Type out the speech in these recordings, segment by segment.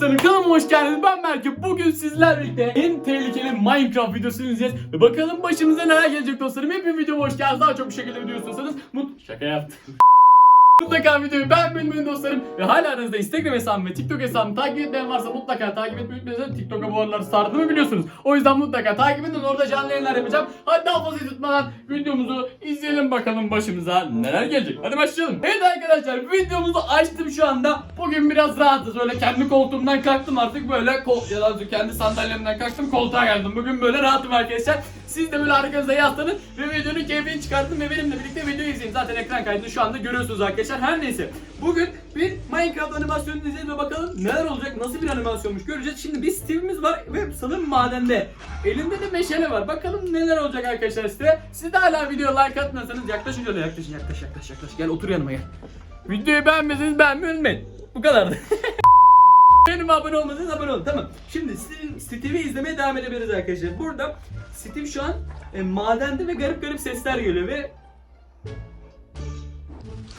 dostlarım kanalıma hoş geldiniz. Ben Berke. Bugün sizlerle birlikte en tehlikeli Minecraft videosunu izleyeceğiz. Ve bakalım başımıza neler gelecek dostlarım. Hep bir videoma hoş geldiniz. Daha çok bu şekilde video istiyorsanız mut şaka yaptım. Mutlaka videoyu beğenmeyi unutmayın dostlarım. Ve hala aranızda Instagram hesabım ve TikTok hesabımı takip etmeyen varsa mutlaka takip etmeyi unutmayın. TikTok'a bu aralar sardığımı biliyorsunuz. O yüzden mutlaka takip edin. Orada canlı yayınlar yapacağım. Hadi daha fazla tutmadan videomuzu izleyelim bakalım başımıza neler gelecek. Hadi başlayalım. Evet arkadaşlar videomuzu açtım şu anda. Bugün biraz rahatız. Öyle kendi koltuğumdan kalktım artık böyle kol ya da kendi sandalyemden kalktım koltuğa geldim. Bugün böyle rahatım arkadaşlar. Siz de böyle arkanıza yaslanın ve videonun keyfini çıkartın ve benimle birlikte video izleyin. Zaten ekran kaydını şu anda görüyorsunuz arkadaşlar. Her neyse. Bugün bir Minecraft animasyonunu izleyeceğiz ve bakalım neler olacak, nasıl bir animasyonmuş göreceğiz. Şimdi bir Steve'imiz var ve sanırım madende. Elinde de meşale var. Bakalım neler olacak arkadaşlar size. Siz de hala videoya like atmıyorsanız yaklaşın şöyle yaklaşın yaklaş yaklaş yaklaş. Gel otur yanıma gel. Videoyu beğenmeseniz beğenmeyi. Bu kadardı. Benim abone olmadıysanız abone olun. Tamam. Şimdi Steve'i izlemeye devam edebiliriz arkadaşlar. Burada Steve şu an e, madende ve garip garip sesler geliyor ve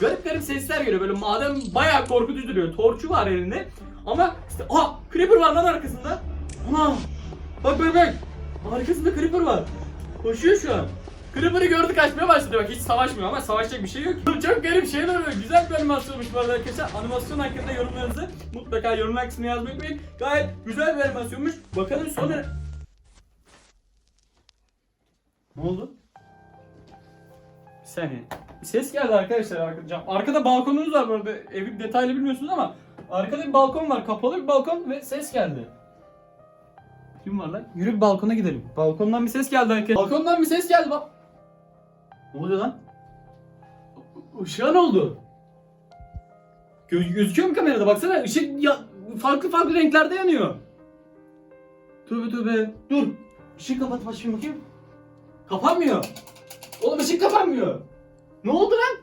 garip garip sesler geliyor. Böyle maden bayağı korkutucu duruyor. Torçu var elinde. Ama işte aha creeper var lan arkasında. Ana bak bak bak. Arkasında creeper var. Koşuyor şu an. Creeper'ı gördü kaçmaya başladı. Bak hiç savaşmıyor ama savaşacak bir şey yok. Çok garip şeyler oluyor. Güzel bir animasyonmuş bu arada arkadaşlar. Animasyon hakkında yorumlarınızı mutlaka yorumlar kısmına yazmayı unutmayın. Gayet güzel bir animasyonmuş. Bakalım sonra... Ne oldu? Bir saniye. Ses geldi arkadaşlar arkada. Arkada balkonunuz var bu arada. Evi detaylı bilmiyorsunuz ama arkada bir balkon var. Kapalı bir balkon ve ses geldi. Kim var lan? Yürü bir balkona gidelim. Balkondan bir ses geldi arkadaşlar. Balkondan bir ses geldi bak. Ne oluyor lan? Işığa ne oldu? Gö- gözüküyor mu kamerada? Baksana ışık ya farklı farklı renklerde yanıyor. Tövbe tövbe. Dur. Işığı kapat başlayayım bakayım. Kapanmıyor. Oğlum ışık kapanmıyor. Ne oldu lan?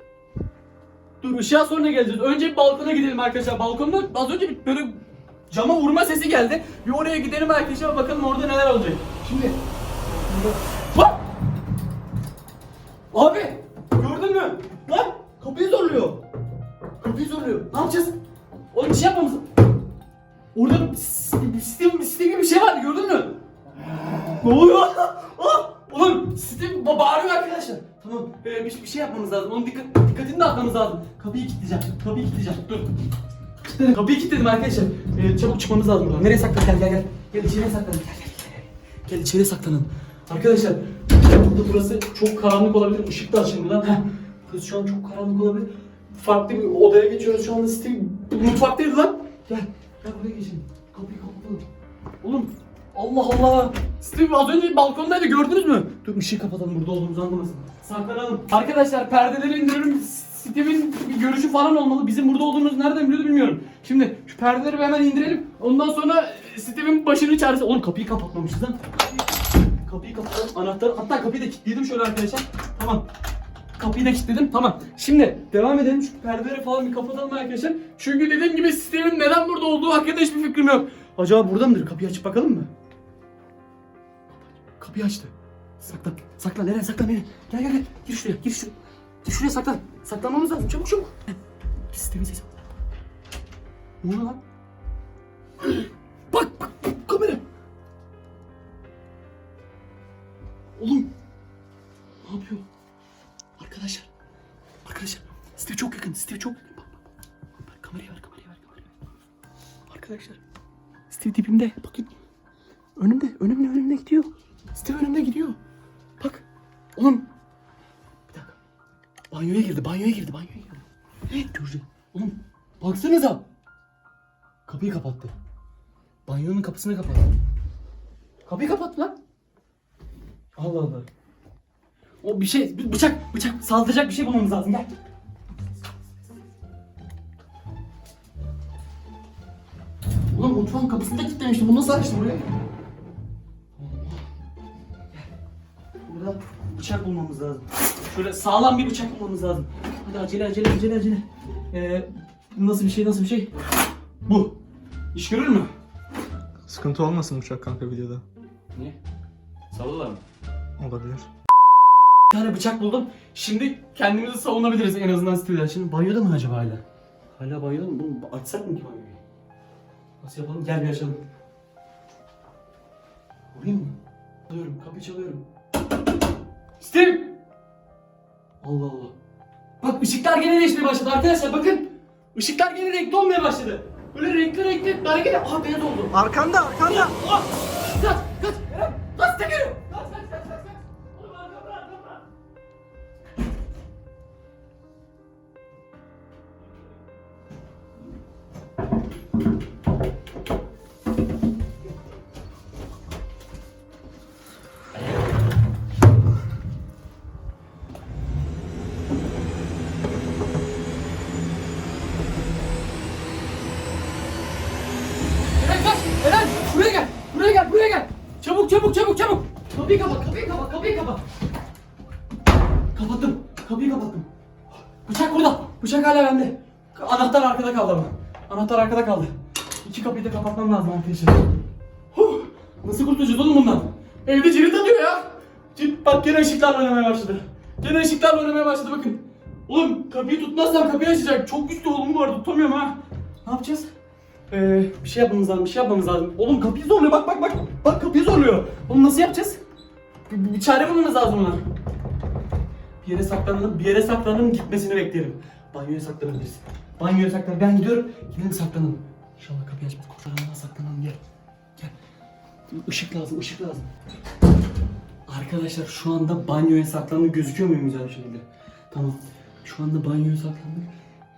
Dur ışığa sonra geleceğiz. Önce bir balkona gidelim arkadaşlar. Balkonda az önce bir böyle cama vurma sesi geldi. Bir oraya gidelim arkadaşlar bakalım orada neler olacak. Şimdi Bak! Abi gördün mü? Lan kapıyı zorluyor. Kapıyı zorluyor. Ne yapacağız? Oğlum bir şey yapmamız Orada sistem, sistem gibi bir şey vardı gördün mü? ne oluyor? Ah! Oğlum sistem ba- bağırıyor arkadaşlar. Tamam ee, bir, bir şey yapmamız lazım. Onun dikkat, dikkatini dağıtmamız lazım. Kapıyı kilitleyeceğim. Kapıyı kilitleyeceğim. Dur. Kilitledim. Kapıyı kilitledim arkadaşlar. Ee, çabuk çıkmamız lazım buradan. Nereye saklan? Gel gel gel. Gel içeriye saklanın. Gel gel gel. Gel içeriye saklanın. Arkadaşlar burada burası çok karanlık olabilir. Işık da açın buradan. Heh. Burası şu an çok karanlık olabilir. Farklı bir odaya geçiyoruz şu anda. Steve mutfaktaydı lan. Gel. Gel buraya geçelim. Kapıyı kapatalım. Oğlum Allah Allah. Steve az önce balkondaydı gördünüz mü? Dur ışığı kapatalım burada olduğumuzu anlamasın. Saklanalım. Arkadaşlar perdeleri indiriyorum. Steve'in görüşü falan olmalı. Bizim burada olduğumuzu nereden biliyordu bilmiyorum. Şimdi şu perdeleri hemen indirelim. Ondan sonra Steve'in başını çaresi... Oğlum kapıyı kapatmamışız lan. Kapıyı kapatalım. Anahtarı hatta kapıyı da kilitledim şöyle arkadaşlar. Tamam. Kapıyı da kilitledim. Tamam. Şimdi devam edelim. Şu perdeleri falan bir kapatalım arkadaşlar. Çünkü dediğim gibi Steve'in neden burada olduğu hakkında hiçbir fikrim yok. Acaba burada mıdır? Kapıyı açıp bakalım mı? Kapıyı açtı. Saklan. Saklan. Nereye saklan? Nereye? Gel gel gel. Gir şuraya. Gir şuraya. Gir şuraya saklan. Saklanmamız lazım. Çabuk çabuk. Steve'in sesi. Ne oluyor lan? Arkadaşlar. Steve dibimde. Bakın. Önümde. Önümde önümde gidiyor. Steve önümde gidiyor. Bak. Oğlum. Bir dakika. Banyoya girdi. Banyoya girdi. Banyoya girdi. Ne? Görecek. Oğlum. Baksanıza. Kapıyı kapattı. Banyonun kapısını kapattı. Kapıyı kapattı lan. Allah Allah. O bir şey, bıçak, bıçak saldıracak bir şey bulmamız lazım. Gel. Ulan mutfağın kapısını da kilitlemiştim. Bunu nasıl açtı buraya? Burada bıçak bulmamız lazım. Şöyle sağlam bir bıçak bulmamız lazım. Hadi acele acele acele acele. Ee, nasıl bir şey nasıl bir şey? Bu. İş görür mü? Sıkıntı olmasın uçak kanka videoda. Niye? Sallalar mı? Olabilir. Bir tane bıçak buldum. Şimdi kendimizi savunabiliriz en azından Steve'den. Şimdi banyoda mı acaba hala? Hala banyoda mı? Bunu açsak mı ki banyoyu? Nasıl yapalım? Gel bir açalım. Vurayım mı? Çalıyorum, kapıyı çalıyorum. Steve! Allah Allah. Bak ışıklar gene değişmeye başladı arkadaşlar bakın. Işıklar gene renkli olmaya başladı. Böyle renkli renkli hareket Aha beyaz oldu. Arkanda arkanda. Ah! Kaç Çabuk çabuk çabuk! Kapıyı kapat! Kapıyı kapat! Kapıyı kapat! Kapattım! Kapıyı kapattım! Bıçak burada! Bıçak hala bende! Anahtar arkada kaldı ama. Anahtar arkada kaldı. İki kapıyı da kapatmam lazım arkadaşlar. Huh! Nasıl kurtulacağız oğlum bundan? Evde cirit atıyor ya! Cirit, bak gene ışıklar oynamaya başladı. Gene ışıklar oynamaya başladı bakın. Oğlum kapıyı tutmazsam kapıyı açacak. Çok güçlü oğlum var tutamıyorum ha. Ne yapacağız? Ee, bir şey yapmamız lazım, bir şey yapmamız lazım. Oğlum kapıyı zorluyor, bak bak bak. Bak kapıyı zorluyor. Oğlum nasıl yapacağız? Bir, bir çare bulmamız lazım ona. Bir yere saklanalım, bir yere saklanalım gitmesini beklerim. Banyoya saklanabiliriz. Banyoya saklan. Ben gidiyorum, gidelim saklanalım. İnşallah kapıyı açmaz. Koşalım saklanalım gel. Gel. Işık lazım, ışık lazım. Arkadaşlar şu anda banyoya saklandık. Gözüküyor muyum güzel bir şekilde? Tamam. Şu anda banyoya saklandık.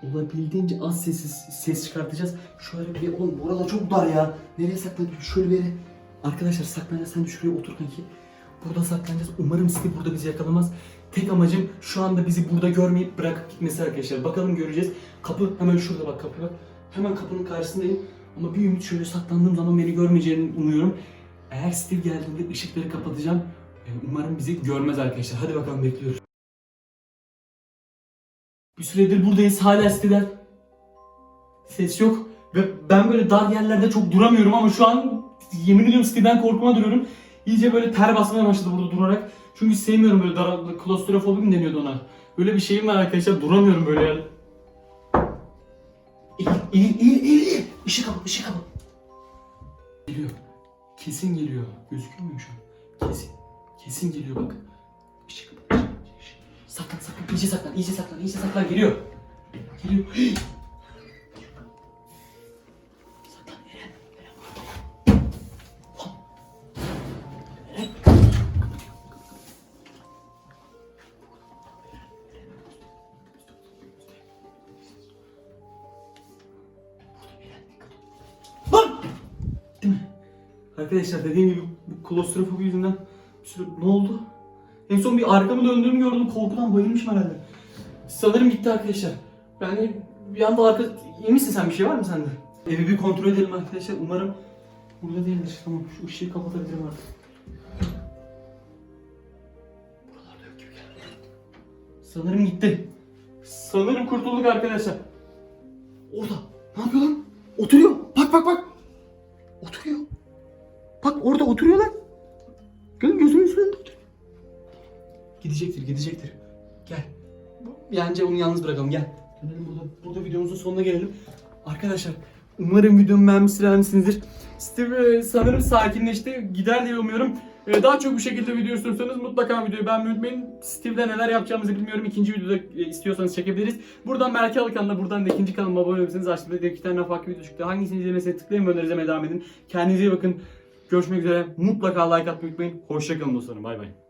Olabildiğince az sessiz ses çıkartacağız. Şöyle bir oğlum burada çok dar ya. Nereye saklanacağız? Şöyle bir. Arkadaşlar saklanacağız. Sen de şuraya otur kanki. Burada saklanacağız. Umarım Steve burada bizi yakalamaz. Tek amacım şu anda bizi burada görmeyip bırakıp gitmesi arkadaşlar. Bakalım göreceğiz. Kapı hemen şurada bak kapı bak. Hemen kapının karşısındayım. Ama bir ümit şöyle saklandığım zaman beni görmeyeceğini umuyorum. Eğer Steve geldiğinde ışıkları kapatacağım. Ee, Umarım bizi görmez arkadaşlar. Hadi bakalım bekliyoruz. Bir süredir buradayız hala Steve'den. Ses yok. Ve ben böyle dar yerlerde çok duramıyorum ama şu an yemin ediyorum Steve'den korkuma duruyorum. İyice böyle ter basmaya başladı burada durarak. Çünkü sevmiyorum böyle dar, klostrofobi mi deniyordu ona. Böyle bir şeyim var arkadaşlar duramıyorum böyle yani. İyi, iyi, iyi, iyi, iyi. Işık kapat, ışık kapat. Geliyor. Kesin geliyor. Gözüküyor muyum şu an? Kesin. Kesin geliyor bak. Işık ışık. Saklan, saklan, iyice saklan, iyice saklan, iyice saklan. Geliyor. Geliyor. Arkadaşlar dediğim gibi bu klostrofobi yüzünden bir sürü... Ne oldu? En son bir arkamı döndüğümü gördüm. Korkudan bayılmışım herhalde. Sanırım gitti arkadaşlar. Yani bir anda arka... İyi misin sen? Bir şey var mı sende? Evi bir kontrol edelim arkadaşlar. Umarım burada değildir. Tamam şu ışığı kapatabilirim artık. Buralarda yok gibi. Sanırım gitti. Sanırım kurtulduk arkadaşlar. Orada. Ne yapıyor lan? Oturuyor. Bak bak bak. Oturuyor. Bak orada oturuyor lan. Gidecektir, gidecektir. Gel. Bence onu yalnız bırakalım. Gel. Gelelim burada, burada videomuzun sonuna gelelim. Arkadaşlar umarım videomu beğenmişsiniz, beğenmişsinizdir. Steve sanırım sakinleşti. Gider diye umuyorum. E, Daha çok bu şekilde video istiyorsanız mutlaka videoyu beğenmeyi unutmayın. Steve'de neler yapacağımızı bilmiyorum. İkinci videoda e, istiyorsanız çekebiliriz. Buradan Berke Alıkan'la buradan da ikinci kanalıma abone olabilirsiniz. Aşağıda iki tane farklı video çıktı. Hangisini izlemesini tıklayın ve önerinize devam edin. Kendinize iyi bakın. Görüşmek üzere. Mutlaka like atmayı unutmayın. Hoşçakalın dostlarım. Bay bay.